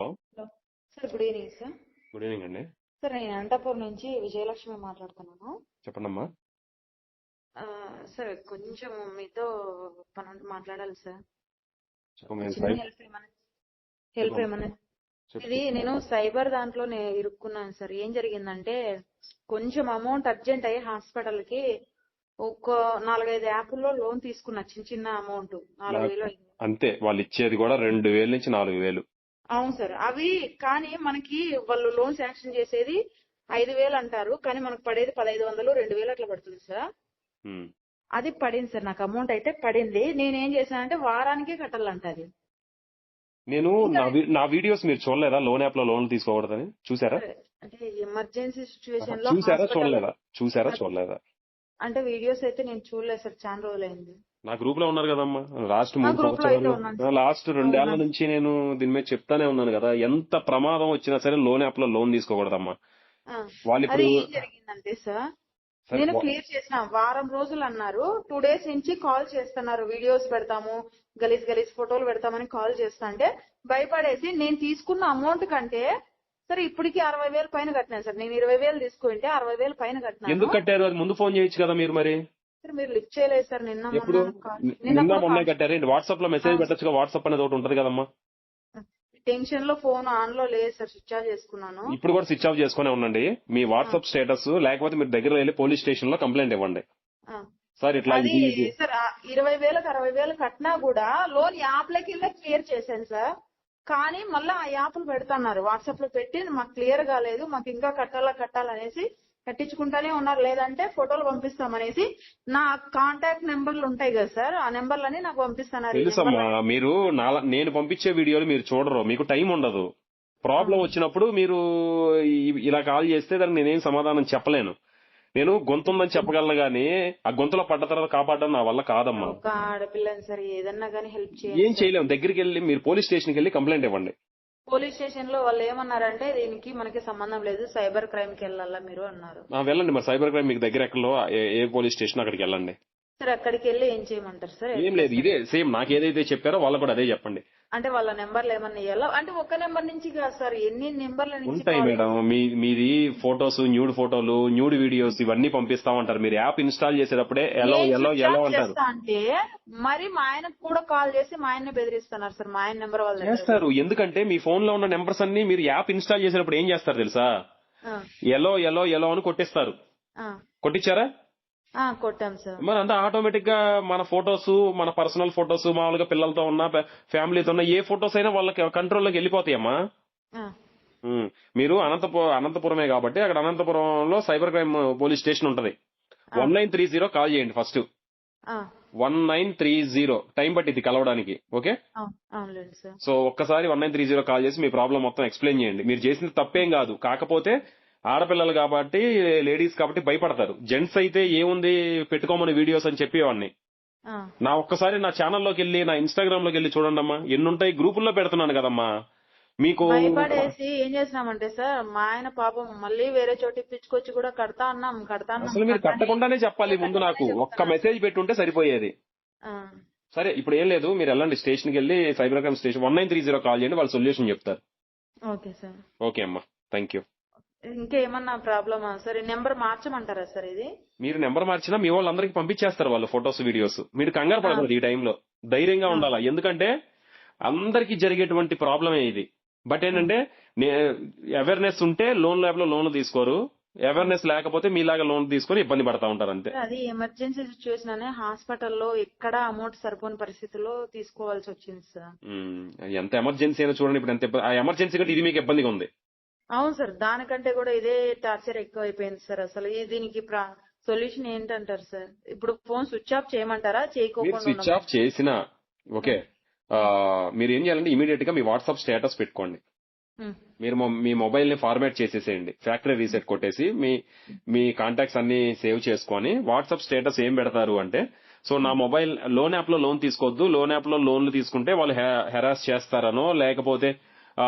Sir good evening sir. Good evening అండి. Sir నేను అనంతపురం నుంచి విజయలక్ష్మి మాట్లాడుతున్నాను. చెప్పండమ్మా. సార్ కొంచెం మీతో పని మాట్లాడాలి సార్. హెల్ప్ ఏమన్నా ఇది నేను సైబర్ దాంట్లో నేను ఇరుక్కున్నాను సార్. ఏం జరిగిందంటే కొంచెం అమౌంట్ అర్జెంట్ అయ్యి హాస్పిటల్కి ఒక నాలుగైదు యాప్ల్లో లోన్ తీసుకున్నా చిన్న చిన్న అమౌంట్. నాలుగు వేలు. అంతే వాళ్ళు ఇచ్చేది కూడా రెండు వేల నుంచి నాలుగు వేలు. అవును సార్. అవి కానీ మనకి వాళ్ళు లోన్ శాంక్షన్ చేసేది ఐదు వేలు అంటారు. కానీ మనకు పడేది పదహైదు వందలు రెండు వేలు అట్లా పడుతుంది సార్. అది పడింది సార్. నాకు అమౌంట్ అయితే పడింది. నేనేం చేశానంటే వారానికే కట్టాలంట అది. నేను నా వీడియోస్ మీరు చూడలేదా? లోన్ యాప్లో లోన్ తీసుకోకూడదని. చూసారా? అంటే ఎమర్జెన్సీ సిచ్యువేషన్లో చూసారా చూడలేదా? చూసారా? చూడలేదా? అంటే వీడియోస్ అయితే నేను చూడలేదు సార్. చాలా రోజులైంది. నా గ్రూప్లో ఉన్నారు కదమ్మా. లాస్ట్ మూడు. సంవత్సరాలు లాస్ట్ రెండేళ్ళ. నుంచి నేను దీని మీద చెప్తానే ఉన్నాను కదా. ఎంత ప్రమాదం వచ్చినా సరే లోన్ యాప్లో లోన్ తీసుకోకూడదమ్మా. వాళ్ళు ఇప్పుడు జరిగిందంటే సార్ నేను క్లియర్ చేసిన వారం రోజులు అన్నారు. టూ డేస్ నుంచి కాల్ చేస్తున్నారు. వీడియోస్ పెడతాము గలీజ్ గలీజ్ ఫోటోలు పెడతామని కాల్ చేస్తా అంటే భయపడేసి నేను తీసుకున్న అమౌంట్ కంటే సరే ఇప్పటికి అరవై వేలు పైన కట్టినాను సార్. నేను ఇరవై వేలు తీసుకుంటే అరవై వేలు పైన కట్టినాను. ఎందుకు కట్టారు? అది ముందు ఫోన్ చేయొచ్చు కదా మీరు మరి. మీరు లిఫ్ట్ చేయలేదు సార్ నిన్న ఎప్పుడు? నిన్న మొన్న కట్టారు. వాట్సాప్లో మెసేజ్ ఆ. పెట్టచ్చుగా? వాట్సాప్ అనేది ఒకటి ఉంటది కదమ్మా. టెన్షన్లో ఫోన్ ఆన్లో లేదు సార్ స్విచ్ ఆఫ్ చేసుకున్నాను. ఇప్పుడు కూడా స్విచ్ ఆఫ్ చేసుకునే ఉండండి. మీ వాట్సాప్ స్టేటస్ లేకపోతే మీరు దగ్గర వెళ్ళి పోలీస్ స్టేషన్లో కంప్లైంట్ ఇవ్వండి. సార్ ఇట్లా సార్ ఇరవై వేలకు అరవై వేలు కట్టినా కూడా లోన్ యాప్ల కింద క్లియర్ చేశాను సార్. కానీ మళ్ళీ ఆ యాప్లు పెడుతున్నారు. వాట్సాప్లో పెట్టి మాకు క్లియర్ కాలేదు మాకు ఇంకా కట్టాలా కట్టాలనేసి కట్టించుకుంటానే ఉన్నారు. లేదంటే ఫోటోలు పంపిస్తామనేసి నా కాంటాక్ట్ నెంబర్లు ఉంటాయి కదా సార్ ఆ నెంబర్లని నాకు పంపిస్తున్నారు ఈ తెలుసమ్మా. మీరు నాల- నేను పంపించే వీడియోలు మీరు చూడరు. మీకు టైం ఉండదు. ప్రాబ్లం వచ్చినప్పుడు మీరు ఇలా కాల్ చేస్తే దానికి నేనేం సమాధానం చెప్పలేను. నేను గొంతుందని చెప్పగలను గానీ ఆ గొంతులో పడ్డ తర్వాత కాపాడడం నా వల్ల కాదమ్మా. ఒక ఆడపిల్లని సరే ఏదన్నా కానీ హెల్ప్ ఏం చేయండి. చేయలేము దగ్గరికి వెళ్ళి మీరు పోలీస్ స్టేషన్కి వెళ్ళి కంప్లైంట్ ఇవ్వండి. పోలీస్ స్టేషన్లో వాళ్ళు ఏమన్నారంటే దీనికి మనకి సంబంధం లేదు సైబర్ క్రైమ్కి వెళ్ళాలా మీరు అన్నారు. ఆ, వెళ్ళండి మరి సైబర్ క్రైమ్ మీకు దగ్గర ఎక్కడో ఏ- ఏ పోలీస్ స్టేషన్ అక్కడికి వెళ్ళండి. సార్ అక్కడికి వెళ్ళి ఏం చేయమంటారు సార్? ఏం లేదు ఇదే సేమ్ నాకు ఏదైతే చెప్పారో వాళ్ళు కూడా అదే చెప్పండి. అంటే వాళ్ళ నెంబర్లు ఏమన్నా ఇవ్వాలా అంటే ఒక నెంబర్ నుంచి కాదు సార్ ఎన్ని నెంబర్ల నుంచి ఉంటాయి మేడం. మీ మీది ఫోటోస్ న్యూడ్ ఫోటోలు న్యూడ్ వీడియోస్ ఇవన్నీ పంపిస్తామంటారు. మీరు యాప్ ఇన్స్టాల్ చేసేటప్పుడే ఎలో ఎలో ఎలో అంటారు? అంటే మరి మా ఆయనకు కూడా కాల్ చేసి మా ఆయన్ని బెదిరిస్తున్నారు సార్ మా ఆయన నెంబర్ వాళ్ళ. చేస్తారు. ఎందుకంటే మీ ఫోన్లో ఉన్న నెంబర్స్ అన్ని మీరు యాప్ ఇన్స్టాల్ చేసేటప్పుడు ఏం చేస్తారు తెలుసా? ఎలో ఎలో ఎలో అని కొట్టేస్తారు. కొట్టించారా? కొట్టాం సార్. మరి అంతా ఆటోమేటిక్గా మన ఫోటోస్ మన పర్సనల్ ఫోటోస్ మామూలుగా పిల్లలతో ఉన్న ఫ్యామిలీతో ఉన్న ఏ ఫోటోస్ అయినా వాళ్ళకి కంట్రోల్లోకి వెళ్ళిపోతాయమ్మా. ఆ, ఉమ్. మీరు అనంతపురం అనంతపురమే కాబట్టి అక్కడ అనంతపురంలో సైబర్ క్రైమ్ పోలీస్ స్టేషన్ ఉంటది. One nine three zero call చేయండి first. One nine three zero. Time పట్టింది కలవడానికి ఓకే? సో ఒక్కసారి one nine three zero call చేసి మీ ప్రాబ్లం మొత్తం ఎక్స్ప్లెయిన్ చేయండి. మీరు చేసింది తప్పేం కాదు. కాకపోతే ఆడపిల్లలు కాబట్టి లేడీస్ కాబట్టి భయపడతారు. జెంట్స్ అయితే ఏముంది పెట్టుకోమని వీడియోస్ అని చెప్పేవాడిని. నా ఒక్కసారి నా ఛానల్లోకి వెళ్ళి నా ఇన్స్టాగ్రామ్లోకి వెళ్ళి చూడండి అమ్మా. ఎన్ని ఉంటాయి గ్రూపుల్లో పెడుతున్నాను కదమ్మా. మీకు భయపడేసి ఏం చేసినామంటే సార్ మా ఆయన పాపం మళ్ళీ వేరే చోటు ఇప్పించుకొచ్చి కూడా కడతా అన్నాం కడతా అసలు మీరు కట్టకుండానే చెప్పాలి ముందు నాకు. ఒక్క మెసేజ్ పెట్టుంటే సరిపోయేది. సరే ఇప్పుడు ఏం లేదు. మీరు వెళ్ళండి స్టేషన్కి వెళ్ళి cyber crime station one nine three zero call చేయండి వాళ్ళు సొల్యూషన్ చెప్తారు. Okay sir. ఓకే అమ్మా. థ్యాంక్ యూ ఇంకేమన్నా ప్రాబ్లమా? సార్ ఈ నెంబర్ మార్చమంటారా సార్ ఇది? మీరు నెంబర్ మార్చినా మీ వాళ్ళందరికీ పంపించేస్తారు వాళ్ళు ఫొటోస్ వీడియోస్. మీరు కంగారు పడకూడదు ఈ టైంలో. ధైర్యంగా ఉండాలా? ఎందుకంటే అందరికి జరిగేటువంటి ప్రాబ్లమే ఇది. బట్ ఏంటంటే అవేర్నెస్ ఉంటే లోన్ ల్యాబ్లో లోన్ తీసుకోరు. అవేర్నెస్ లేకపోతే మీలాగా లోన్ తీసుకొని ఇబ్బంది పడతా ఉంటారు అంతే. అది ఎమర్జెన్సీ సిచ్యువేషన్ అనే హాస్పిటల్లో ఎక్కడ అమౌంట్ సరిపోని పరిస్థితిలో తీసుకోవాల్సి వచ్చింది సార్. ఎంత ఎమర్జెన్సీ అయినా చూడండి ఇప్పుడు ఎంత ఆ ఎమర్జెన్సీ కంటే ఇది మీకు ఇబ్బందిగా ఉంది. అవును సార్ దానికంటే కూడా ఇదే టార్చర్ ఎక్కువ అయిపోయింది సార్ అసలు. ఈ దీనికి సొల్యూషన్ ఏంటంటారు సార్? ఇప్పుడు ఫోన్ స్విచ్ ఆఫ్ చేయమంటారా? మీరు చేయకోకుండా స్విచ్? ఆఫ్ చేసినా ఓకే మీరు ఏం చేయాలంటే ఇమీడియట్గా మీ వాట్సాప్ స్టేటస్ పెట్టుకోండి. మీరు మొ- మొబైల్ని ఫార్మాట్ చేసేసేయండి. ఫ్యాక్టరీ రీసెట్ కొట్టేసి మీ మీ కాంటాక్ట్స్ అన్ని సేవ్ చేసుకొని వాట్సాప్ స్టేటస్ ఏం పెడతారు అంటే సో నా మొబైల్ లోన్ యాప్లో లోన్ తీసుకోవద్దు లోన్ యాప్లో లోన్లు తీసుకుంటే వాళ్ళు హెరాస్ చేస్తారనో లేకపోతే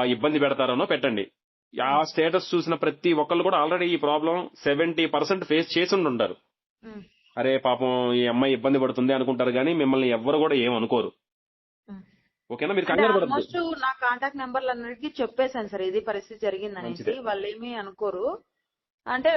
ఇబ్బంది పెడతారనో పెట్టండి. ఆ స్టేటస్ చూసిన ప్రతి ఒక్కళ్ళు కూడా ఆల్రెడీ ఈ ప్రాబ్లం సెవెంటీ పర్సెంట్ ఫేస్ చేసి ఉండుంటారు ఉమ్, అరే పాపం ఈ అమ్మాయి ఇబ్బంది పడుతుంది అనుకుంటారు కానీ మిమ్మల్ని ఎవ్వరు కూడా ఏం అనుకోరు. ఉమ్. ఓకేనా? మీరు కంగారు నా కాంటాక్ట్ నెంబర్లు అన్నిటికీ చెప్పేశాను సార్. ఇది పరిస్థితి జరిగిందనేసి. వాళ్ళు ఏమీ అనుకోరు. అంటే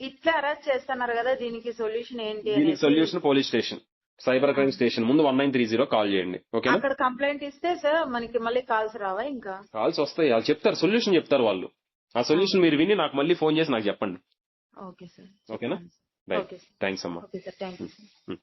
ఇట్లా అరెస్ట్ చేస్తున్నారు కదా దీనికి సొల్యూషన్ ఏంటి దీనికి solution police station cyber crime station ముందు one nine three zero call చేయండి. ఓకేనా? అక్కడ కంప్లైంట్ ఇస్తే సార్ మనకి మళ్ళీ కాల్స్ రావా ఇంకా? కాల్స్ వస్తాయి. వాళ్ళు చెప్తారు. సొల్యూషన్ చెప్తారు వాళ్ళు. ఆ సొల్యూషన్ మీరు విని నాకు మళ్ళీ ఫోన్ చేసి నాకు చెప్పండి. Okay sir. ఓకేనా? రైట్ థ్యాంక్స్ అమ్మా. Okay sir. Thank you.